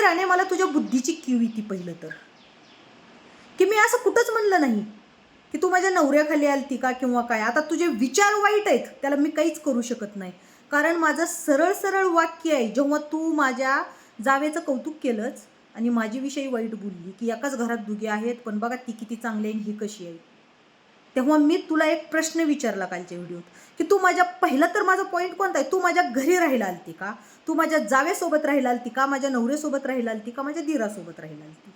राणे मला तुझ्या बुद्धीची किव येते पहिलं तर. की मी असं कुठंच म्हणलं नाही की तू माझ्या नवऱ्याखाली आलती का किंवा काय. आता तुझे विचार वाईट आहेत त्याला मी काहीच करू शकत नाही. कारण माझं सरळ सरळ वाक्य आहे जेव्हा तू माझ्या जावेचं कौतुक केलंच आणि माझी विषयी वाईट बोलली की एकाच घरात दुगे आहेत पण बघा ती किती चांगली आहे ही कशी आहे. तेव्हा मी तुला एक प्रश्न विचारला कालच्या व्हिडिओत की तू माझ्या पहिला तर माझा पॉईंट कोणता आहे? तू माझ्या घरी राहायला आलती का? तू माझ्या जावेसोबत राहिलाल ती का माझ्या नवऱ्यासोबत राहिलाल ती का माझ्या दिरासोबत राहिलाल ती?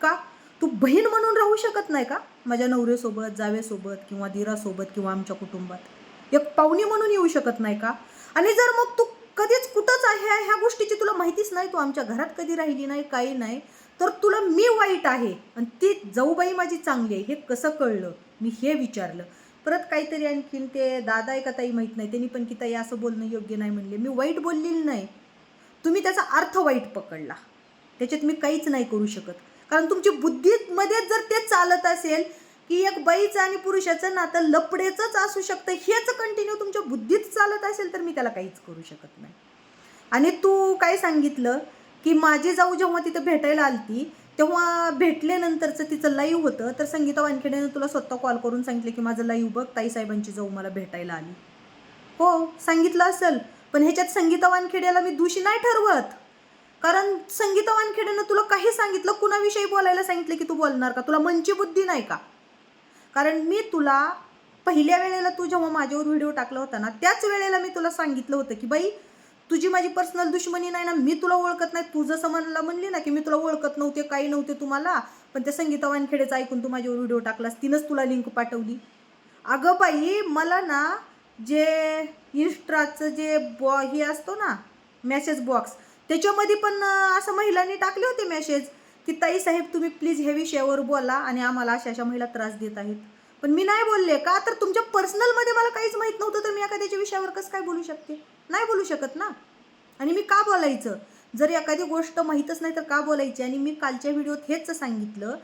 का? तू बहीण म्हणून राहू शकत नाही का? माझ्या नवऱ्यासोबत जावेसोबत किंवा दिरासोबत किंवा आमच्या कुटुंबात? एक पाहुणी म्हणून येऊ शकत नाही का? आणि जर मग तू कधीच कुठंच आहे ह्या गोष्टीची तुला माहितीच नाही तू आमच्या घरात कधी राहिली नाही काही नाही तर तुला मी वाईट आहे. आणि ती जाऊबाई माझी चांगली आहे हे कसं कळलं? मी हे विचारलं. परत काहीतरी आणखीन ते दादा आहे का ताई माहीत नाही. त्यांनी पण की ताई असं बोलणं योग्य नाही म्हणले. मी वाईट बोललेली नाही. तुम्ही त्याचा अर्थ वाईट पकडला. त्याच्यात मी काहीच नाही करू शकत. कारण तुमची बुद्धीमध्येच जर ते चालत असेल की एक बाईचं आणि पुरुषाचं नातं लपडेचंच असू शकतं हेच कंटिन्यू तुमच्या बुद्धीत चालत असेल तर मी त्याला काहीच करू शकत नाही. आणि तू काय सांगितलं की माझी जाऊ जेव्हा तिथं भेटायला आलती तेव्हा भेटल्यानंतरचं तिचं लाईव्ह होतं तर संगीता वानखेड्यानं तुला स्वतः कॉल करून सांगितलं की माझं लाईव्ह बघ ताईसाहेबांची जाऊ मला भेटायला आली. हो सांगितलं असेल पण ह्याच्यात संगीता वानखेड्याला मी दोषी नाही ठरवत. कारण संगीता वानखेड्यानं तुला काही सांगितलं कुणाविषयी बोलायला सांगितलं की तू बोलणार का? तुला मनची बुद्धी नाही का? कारण मी तुला पहिल्या वेळेला तू जेव्हा माझ्यावर व्हिडिओ टाकला होता ना त्याच वेळेला मी तुला सांगितलं होतं की बाई तुझी माझी पर्सनल दुश्मनी नाही ना मी तुला ओळखत नाही. तू जसं म्हणली ना की मी तुला ओळखत नव्हते काही नव्हते तुम्हाला पण त्या संगीता वानखेडेचं ऐकून तू माझ्यावर व्हिडिओ टाकलास. तिनंच तुला लिंक पाठवली. अगं बाई मला ना जे इन्स्ट्राचं जे बॉ हे असतो ना मेसेज बॉक्स त्याच्यामध्ये पण असं महिलांनी टाकले होते मेसेज की ताई साहेब तुम्ही प्लीज ह्या विषयावर बोला आणि आम्हाला अशा अशा महिला त्रास देत आहेत. पण मी नाही बोलले. का? तर तुमच्या पर्सनलमध्ये मला काहीच माहीत नव्हतं तर मी एखाद्याच्या विषयावर कसं काय बोलू शकते? नाही बोलू शकत ना. आणि मी का बोलायचं? जर एखादी गोष्ट माहीतच नाही तर का बोलायची? आणि मी कालच्या व्हिडिओत हेच सांगितलं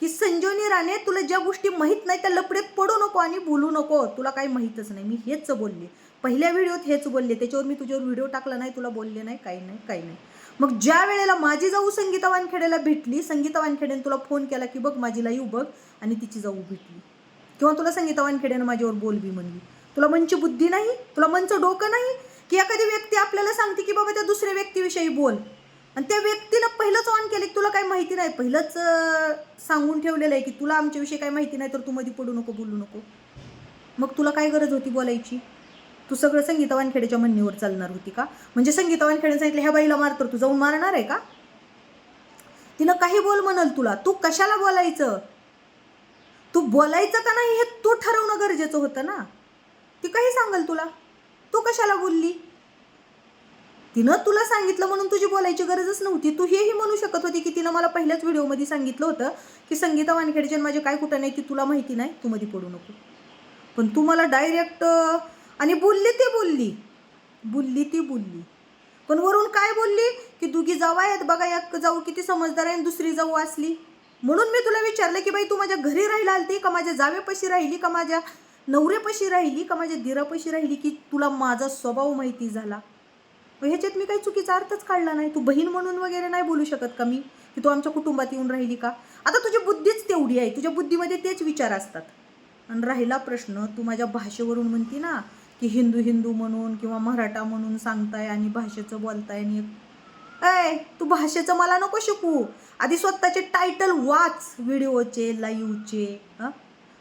की संजीवनी राणे तुला ज्या गोष्टी माहीत नाही त्या लपडेत पडू नको आणि बोलू नको. तुला काही माहीतच नाही. मी हेच बोलले. पहिल्या व्हिडिओत हेच बोलले. त्याच्यावर मी तुझ्यावर व्हिडिओ टाकला नाही तुला बोलले नाही काही नाही काही नाही. मग ज्या वेळेला माझी जाऊ संगीता वानखेडेला भेटली संगीता वानखेड्याने तुला फोन केला की बघ माझी लाईव बघ आणि तिची जाऊ भेटली. किंवा तुला संगीता वानखेड्यानं माझ्यावर बोलबी म्हणली. तुला मनची बुद्धी नाही? तुला मनचं डोकं नाही? की एखादी व्यक्ती आपल्याला सांगते की बाबा त्या दुसऱ्या व्यक्तीविषयी बोल. आणि त्या व्यक्तीनं पहिलंच ऑन केलं की तुला काही माहिती नाही. पहिलंच सांगून ठेवलेलं आहे की तुला आमच्याविषयी काही माहिती नाही तर तू मध्ये पडू नको बोलू नको. मग तुला काय गरज होती बोलायची? तू सगळं संगीता वानखेडेच्या म्हणणीवर चालणार होती का? म्हणजे संगीता वानखेडे सांगितलं ह्या बाईला मार तर तू जाऊन मारणार आहे का? तिनं काही बोल म्हणल तुला. तू कशाला बोलायचं? तू बोलायचं का नाही हे तू ठरवणं गरजेचं होतं ना. ती काही सांगल तुला? तू कशाला बोलली? तिनं तुला सांगितलं म्हणून तुझी बोलायची गरजच नव्हती. तू हेही म्हणू शकत होती की तिनं मला पहिल्याच व्हिडिओमध्ये सांगितलं होतं की संगीता वानखेडेचे माझे काय कुठं नाही ती तुला माहिती नाही तू मध्ये पडू नको. पण तू मला डायरेक्ट आणि बोलली ती बोलली. बोलली ती बोलली. पण वरून काय बोलली? की दुगी जाऊ आहेत बघा एक जाऊ किती समजदार आहे आणि दुसरी जाऊ असली. म्हणून मी तुला विचारलं की बाई तू माझ्या घरी राहिला आलती का? माझ्या जावेपाशी राहिली का माझ्या? नवऱ्यापाशी राहिली का माझ्या दिरापाशी राहिली की तुला माझा स्वभाव माहिती झाला? ह्याच्यात मी काही चुकीचा अर्थच काढला नाही. तू बहीण म्हणून वगैरे नाही बोलू शकत का मी? की तू आमच्या कुटुंबात येऊन राहिली का? आता तुझी बुद्धीच तेवढी आहे. तुझ्या बुद्धीमध्ये तेच विचार असतात. आणि राहिला प्रश्न तू माझ्या भाषेवरून म्हणती ना की हिंदू हिंदू म्हणून किंवा मराठा म्हणून सांगताय आणि भाषेचं बोलताय आणि ऐ तू भाषेचं मला नको शिकू आधी स्वतःचे टायटल वाच व्हिडिओचे लाईव्हचे हां?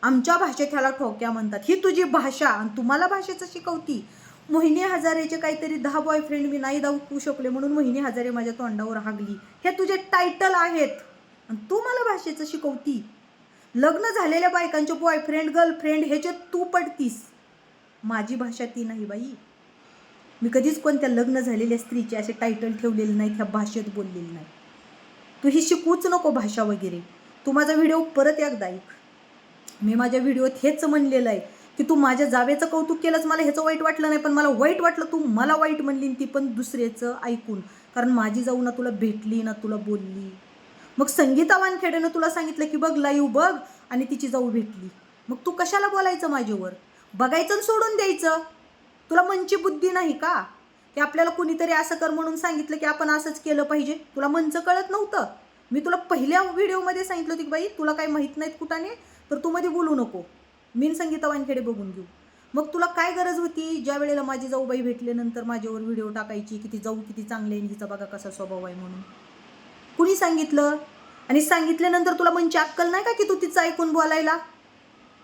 आमच्या भाषेत ह्याला ठोक्या म्हणतात. ही तुझी भाषा आणि तुम्हाला भाषेचं शिकवती. मोहिनी हजारेचे काहीतरी दहा बॉयफ्रेंड मी नाही दाखवू शकले म्हणून मोहिनी हजारे माझ्या तोंडावर हागली. हे तुझे टायटल आहेत. आणि तू मला भाषेचं शिकवती. लग्न झालेल्या बायकांचे बॉयफ्रेंड गर्लफ्रेंड ह्याचे तू पडतीस. माझी भाषा ती नाही बाई. मी कधीच कोणत्या लग्न झालेल्या स्त्रीचे असे टायटल ठेवलेले नाहीत ह्या भाषेत बोललेले नाही तू ही शिकूच नको भाषा वगैरे. तू माझा व्हिडिओ परत एकदा ऐक. मी माझ्या व्हिडिओत हेच म्हणलेलं आहे की तू माझ्या जावेचं कौतुक केलंच मला ह्याचं वाईट वाटलं नाही पण मला वाईट वाटलं तू मला वाईट म्हणली ती पण दुसऱ्याचं ऐकून. कारण माझी जाऊ ना तुला भेटली ना तुला बोलली. मग संगीता वानखेडेनं तुला सांगितलं की बघ लाईव्ह बघ आणि तिची जाऊ भेटली. मग तू कशाला बोलायचं माझ्यावर? बघायचं आणि सोडून द्यायचं. तुला मनची बुद्धी नाही का? की आपल्याला कुणीतरी असं कर म्हणून सांगितलं की आपण असंच केलं पाहिजे. तुला मनचं कळत नव्हतं. मी तुला पहिल्या व्हिडिओमध्ये सांगितलं होती की बाई तुला काही माहीत नाहीत कुठाने? तर तू मध्ये बोलू नको. मीन संगीता वानखेडे बघून घेऊ. मग तुला काय गरज होती? ज्या वेळेला माझी जाऊबाई भेटल्यानंतर माझ्यावर व्हिडिओ टाकायची किती जाऊ किती चांगले आहे हिचा बघा कसा स्वभाव आहे म्हणून. कुणी सांगितलं? आणि सांगितल्यानंतर तुला म्हणजे अक्कल नाही का की तू तिचं ऐकून बोलायला?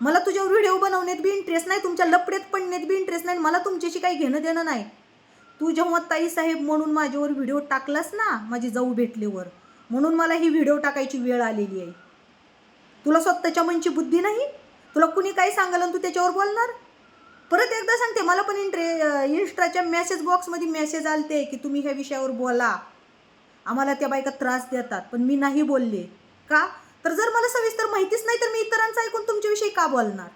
मला तुझ्यावर व्हिडिओ बनवण्यात बी इंटरेस्ट नाही तुमच्या लपडेत पडण्यात बी इंटरेस्ट नाही मला तुमच्याशी काही घेणं देणं नाही. तू जेव्हा ताई साहेब म्हणून माझ्यावर व्हिडिओ टाकलास ना माझी जाऊ भेटलीवर म्हणून मला ही व्हिडिओ टाकायची वेळ आलेली आहे. तुला स्वतःच्या मनची बुद्धी नाही? तुला कुणी काही सांगाल आणि तू त्याच्यावर बोलणार? परत एकदा सांगते मला पण इंट्रे इन्स्टाच्या मेसेज बॉक्समध्ये मेसेज आलते की तुम्ही ह्या विषयावर बोला. आम्हाला त्या बायका त्रास देतात पण मी नाही बोलले. का? तर जर मला सविस्तर माहितीच नाही तर मी इतरांचं ऐकून तुमच्याविषयी का बोलणार?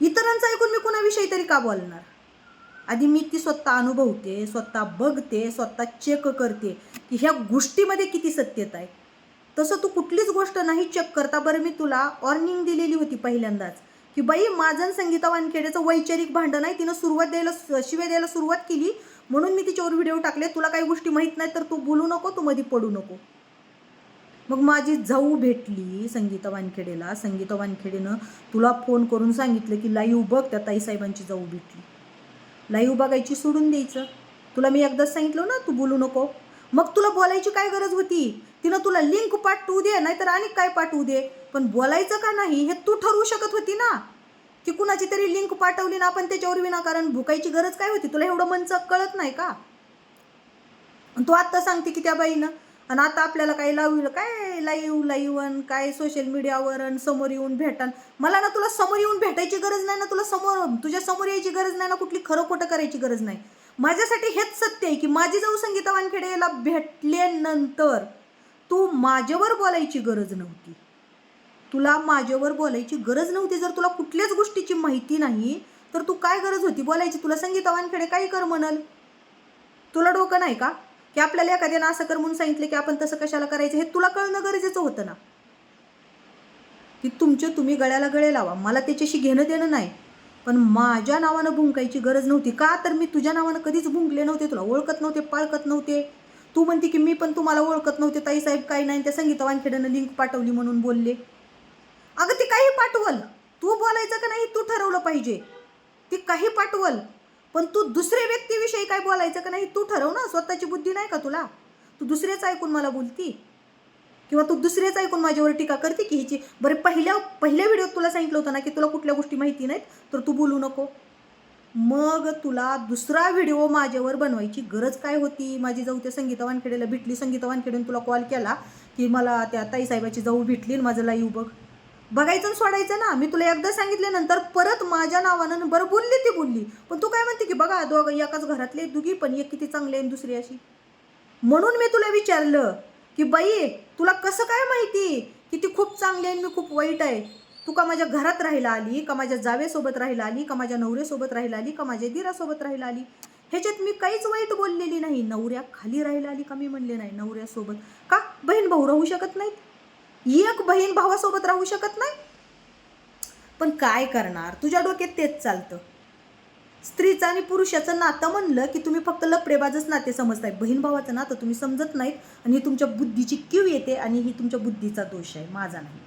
इतरांचं ऐकून मी कुणाविषयी तरी का बोलणार? आधी मी ती स्वतः अनुभवते स्वतः बघते स्वतः चेक करते की ह्या गोष्टीमध्ये किती सत्यता आहे. तसं तू कुठलीच गोष्ट नाही चेक करता बरं मी तुला वॉर्निंग दिलेली होती पहिल्यांदाच. की बाई माझं संगीता वानखेडेचं वैचारिक भांडण आहे तिनं सुरुवात द्यायला शिवे द्यायला सुरुवात केली. म्हणून मी तिच्यावर व्हिडिओ टाकले. तुला काही गोष्टी माहीत नाही तर तू बोलू नको तू मध्ये पडू नको. मग माझी जाऊ भेटली संगीता वानखेडेला. संगीता वानखेडेनं तुला फोन करून सांगितलं की लाईव्ह बघ त्या ताईसाहेबांची जाऊ भेटली. लाईव्ह बघायची सोडून द्यायचं. तुला मी एकदाच सांगितलं ना तू बोलू नको. मग तुला बोलायची काय गरज होती? तिनं तुला लिंक पाठवू दे नाहीतर आणि काय पाठवू दे? पण बोलायचं का नाही हे तू ठरवू शकत होती ना? की कुणाची तरी लिंक पाठवली ना आपण त्याच्यावर विनाकारण भुकायची गरज काय होती? तुला एवढं मनचं कळत नाही का? तू आत्ता सांगते की त्या बाईनं. आणि आता आपल्याला काय लावलं काय लाईव्ह लाईव्ह आणि काय सोशल मीडियावर आणि समोर येऊन भेटन? मला ना तुला समोर येऊन भेटायची गरज नाही ना तुला समोर तुझ्या समोर यायची गरज नाही ना कुठली खरं खोटं करायची गरज नाही. माझ्यासाठी हेच सत्य आहे की माझी जाऊ संगीता वानखेडे याला भेटल्यानंतर तू माझ्यावर बोलायची गरज नव्हती. तुला माझ्यावर बोलायची गरज नव्हती. जर तुला कुठल्याच गोष्टीची माहिती नाही तर तू काय गरज होती? बोलायची. तुला संगीता वानखेडे काही कर म्हणाल. तुला डोकं नाही का? की आपल्याला एखाद्यानं असं कर म्हणून सांगितलं की आपण तसं कशाला करायचं? हे तुला कळणं गरजेचं होतं ना. की तुमचे तुम्ही गळ्याला गळे लावा. मला त्याच्याशी घेणं देणं नाही. पण माझ्या नावानं भुंकायची गरज नव्हती. का तर मी तुझ्या नावानं कधीच भुंकले नव्हते तुला ओळखत नव्हते पाळखत नव्हते. तू म्हणते की मी पण तुम्हाला ओळखत नव्हते ताईसाहेब काही नाही त्या संगीता वानखेड्यानं लिंक पाठवली म्हणून बोलले. अगं ती काही पाठवल. तू बोलायचं का नाही तू ठरवलं पाहिजे. ती काही पाठवल. पण तू दुसऱ्या व्यक्तीविषयी काय बोलायचं का नाही तू ठरव ना स्वतःची बुद्धी नाही का तुला? तू दुसरेच ऐकून मला बोलती. किंवा तू दुसऱ्याच ऐकून माझ्यावर टीका करते की ह्याची बरं पहिल्या पहिल्या व्हिडिओत तुला सांगितलं होतं ना की तुला कुठल्या गोष्टी माहिती नाहीत तर तू बोलू नको. मग तुला दुसरा व्हिडिओ माझ्यावर बनवायची गरज काय होती? माझी जाऊ त्या संगीता वानखेडेला भेटली. संगीता वानखेडेने तुला कॉल केला की मला त्या ताईसाहेबाची जाऊ भेटली माझं लाईव्ह बघ. बघायचं आणि सोडायचं ना. मी तुला एकदा सांगितल्यानंतर परत माझ्या नावानं बरं बोलली ती बोलली. पण तू काय म्हणते की बघा दोघं एकाच घरातले दुगी पण एक किती चांगले आणि दुसरी अशी. म्हणून मी तुला विचारलं की बाई तुला कसं काय माहिती? की ती खूप चांगली आहे मी खूप वाईट आहे. तू का माझ्या घरात राहायला आली? का माझ्या जावेसोबत राहायला आली? का माझ्या नवऱ्यासोबत राहायला आली? का माझ्या दिरासोबत राहायला आली? ह्याच्यात मी काहीच वाईट बोललेली नाही. नवऱ्या खाली राहायला आली का मी म्हणले नाही? नवऱ्यासोबत. का? बहीण भाऊ राहू शकत नाहीत? एक बहीण भावासोबत राहू शकत नाही? पण काय करणार? तुझ्या डोक्यात तेच चालतं. स्त्रीचं आणि पुरुषाचं नातं म्हणलं की तुम्ही फक्त लपडेबाजच नाते समजताय. बहीण भावाचं नातं तुम्ही समजत नाहीत आणि ही तुमच्या बुद्धीची क्यू येते आणि ही तुमच्या बुद्धीचा दोष आहे. माझा नाही.